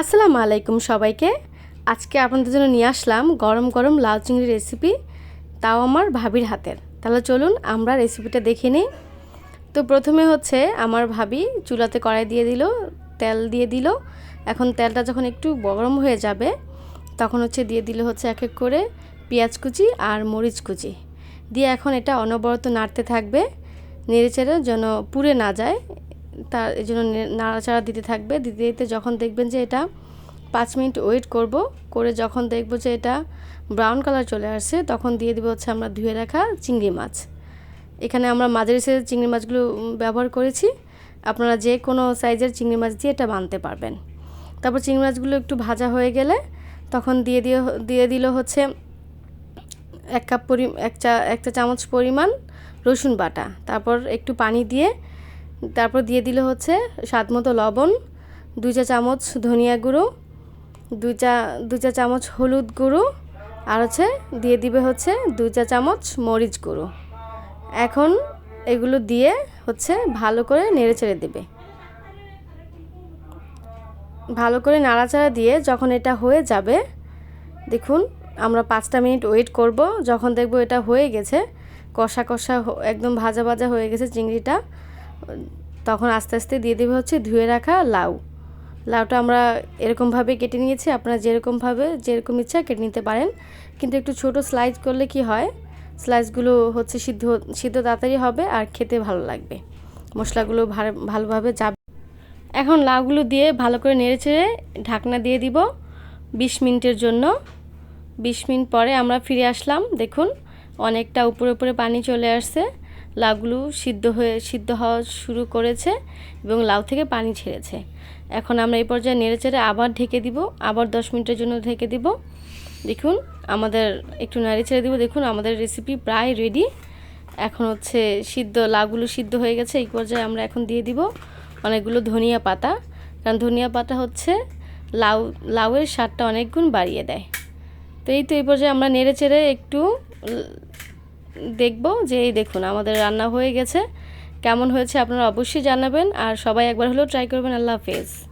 আসসালামু আলাইকুম সবাইকে। আজকে আপনাদের জন্য নিয়ে আসলাম গরম গরম লাউ চিংড়ি রেসিপি তাও আমার ভাবির হাতের। তাহলে চলুন আমরা রেসিপিটা দেখে নিই। তো প্রথমে হচ্ছে আমার ভাবি চুলাতে কড়াই দিয়ে দিল, তেল দিয়ে দিল। এখন তেলটা যখন একটু গরম হয়ে যাবে, তখন হচ্ছে দিয়ে দিল হচ্ছে এক এক করে পেঁয়াজ কুচি আর মরিচ কুচি। দিয়ে এখন এটা অনবরত নাড়তে থাকবে নেড়েচেড়ে যেন পুড়ে না যায়। তার এই জন্য নাড়াচাড়া দিতে থাকবে। দিতে দিতে যখন দেখবেন যে এটা পাঁচ মিনিট ওয়েট করব, করে যখন দেখব যে এটা ব্রাউন কালার চলে আসছে, তখন দিয়ে দিব হচ্ছে আমরা ধুয়ে রাখা চিংড়ি মাছ। এখানে আমরা মাঝারি সাইজের চিংড়ি মাছগুলো ব্যবহার করেছি। আপনারা যে কোনো সাইজের চিংড়ি মাছ দিয়ে এটা বানতে পারবেন। তারপর চিংড়ি মাছগুলো একটু ভাজা হয়ে গেলে তখন দিয়ে দিয়ে দিয়ে দিল হচ্ছে এক কাপ পরি এক চা একটা চামচ পরিমাণ রসুন বাটা। তারপর একটু পানি দিয়ে তারপর দিয়ে দিল হচ্ছে স্বাদ মতো লবণ, দুই চা চামচ ধনিয়া গুঁড়ো, দুই চা দুই চা চামচ হলুদ গুঁড়ো, আর হচ্ছে দিয়ে দিবে হচ্ছে দুই চা চামচ মরিচ গুঁড়ো। এখন এগুলো দিয়ে হচ্ছে ভালো করে নেড়ে চেড়ে দেবে। ভালো করে নাড়াচাড়া দিয়ে যখন এটা হয়ে যাবে, দেখুন আমরা পাঁচটা মিনিট ওয়েট করব, যখন দেখব এটা হয়ে গেছে, কষা কষা একদম ভাজা ভাজা হয়ে গেছে চিংড়িটা তখন আস্তে আস্তে দিয়ে দেবে হচ্ছে ধুয়ে রাখা লাউ। লাউটা আমরা এরকমভাবে কেটে নিয়েছি, আপনারা যেরকমভাবে, যেরকম ইচ্ছা কেটে নিতে পারেন। কিন্তু একটু ছোট স্লাইস করলে কি হয়? স্লাইসগুলো হচ্ছে সিদ্ধ সিদ্ধ তাড়াতাড়ি হবে আর খেতে ভালো লাগবে। মশলাগুলো ভালোভাবে যাবে। এখন লাউগুলো দিয়ে ভালো করে নেড়ে চেড়ে ঢাকনা দিয়ে দিব বিশ মিনিটের জন্য। বিশ মিনিট পরে আমরা ফিরে আসলাম, দেখুন, অনেকটা উপরে উপরে পানি চলে আসছে। লাউগুলো সিদ্ধ হয়ে, সিদ্ধ হওয়া শুরু করেছে এবং লাউ থেকে পানি ছেড়েছে। এখন আমরা এই পর্যায়ে নেড়ে চেড়ে আবার ঢেকে দিব, আবার দশ মিনিটের জন্য ঢেকে দিব। দেখুন, আমাদের একটু নাড়ি ছেড়ে দিব। দেখুন, আমাদের রেসিপি প্রায় রেডি এখন হচ্ছে সিদ্ধ, লাউগুলো সিদ্ধ হয়ে গেছে। এই পর্যায়ে আমরা এখন দিয়ে দিব অনেকগুলো ধনিয়া পাতা। কারণ ধনিয়া পাতা হচ্ছে লাউ, লাউয়ের স্বাদটা অনেক গুণ বাড়িয়ে দেয়। তো এই তো এই পর্যায়ে আমরা নেড়ে চেড়ে একটু দেখব যে, এই দেখুন, আমাদের রান্না হয়ে গেছে। কেমন হয়েছে আপনারা অবশ্যই জানাবেন। আর সবাই একবার হলেও ট্রাই করবেন। আল্লাহ হাফেজ।